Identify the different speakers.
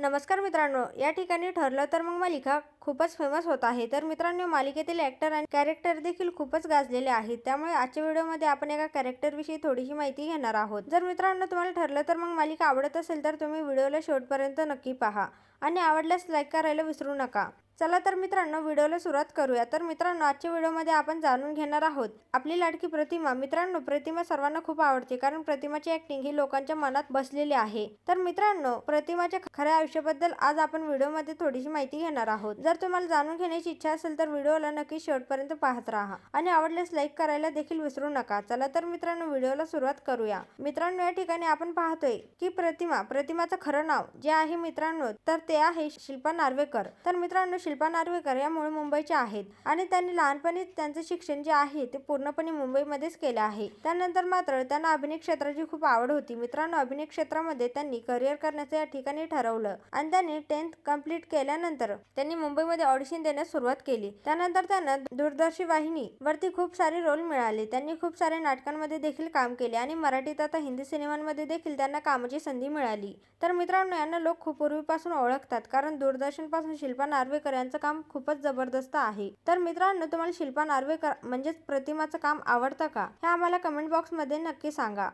Speaker 1: नमस्कार मित्रांनो या ठिकाणी ठरलं तर मग मालिका खूपच फेमस होत आहे. तर मित्रांनो मालिकेतील ॲक्टर आणि कॅरेक्टर देखील खूपच गाजलेले आहेत. त्यामुळे आजच्या व्हिडिओमध्ये आपण एका कॅरेक्टरविषयी थोडीशी माहिती घेणार आहोत. जर मित्रांनो तुम्हाला ठरलं तर मग मालिका आवडत असेल तर तुम्ही व्हिडिओला शेवटपर्यंत नक्की पहा. आणि आवडल्यास लाईक करायला विसरू नका. चला तर मित्रांनो व्हिडिओला सुरुवात करूया. तर मित्रांनो आजच्या व्हिडिओमध्ये आपण जाणून घेणार आहोत आपली लाडकी प्रतिमा. मित्रांनो प्रतिमा सर्वांना खूप आवडते कारण प्रतिमाची ऍक्टिंग ही लोकांच्या मनात बसलेली आहे. तर मित्रांनो प्रतिमाच्या खऱ्या आयुष्याबद्दल आज आपण व्हिडिओमध्ये थोडीशी माहिती घेणार आहोत. जर तुम्हाला जाणून घेण्याची इच्छा असेल तर व्हिडिओला नक्की शेवटपर्यंत पाहत राहा. आणि आवडल्यास लाईक करायला देखील विसरू नका. चला तर मित्रांनो व्हिडिओला सुरुवात करूया. मित्रांनो या ठिकाणी आपण पाहतोय की प्रतिमा प्रतिमाचं खरं नाव जे आहे मित्रांनो तर ते आहे शिल्पा नार्वेकर. तर मित्रांनो शिल्पा नार्वेकर या मूळ मुंबईच्या आहेत आणि त्यांनी लहानपणी त्यांचं शिक्षण जे आहे ते पूर्णपणे मुंबईमध्येच केलं आहे. त्यानंतर मात्र त्यांना अभिनय क्षेत्राची खूप आवड होती. मित्रांनो अभिनय क्षेत्रामध्ये त्यांनी करिअर करण्याचं या ठिकाणी ठरवलं आणि त्यांनी टेन्थ कंप्लीट केल्यानंतर त्यांनी मुंबईमध्ये ऑडिशन देण्यास सुरुवात केली. त्यानंतर त्यांना दूरदर्शी वाहिनी वरती खूप सारे रोल मिळाले. त्यांनी खूप सारे नाटकांमध्ये देखील काम केले आणि मराठीत आता हिंदी सिनेमांमध्ये देखील त्यांना कामाची संधी मिळाली. तर मित्रांनो यांना लोक खूप पूर्वीपासून ओळखतात कारण दूरदर्शनपासून शिल्पा नार्वेकर यांचं काम खूपच जबरदस्त आहे. तर मित्रांनो तुम्हाला शिल्पा नार्वेकर म्हणजेच प्रतिमाचं काम आवडतं का? हे आम्हाला कमेंट बॉक्समध्ये नक्की सांगा.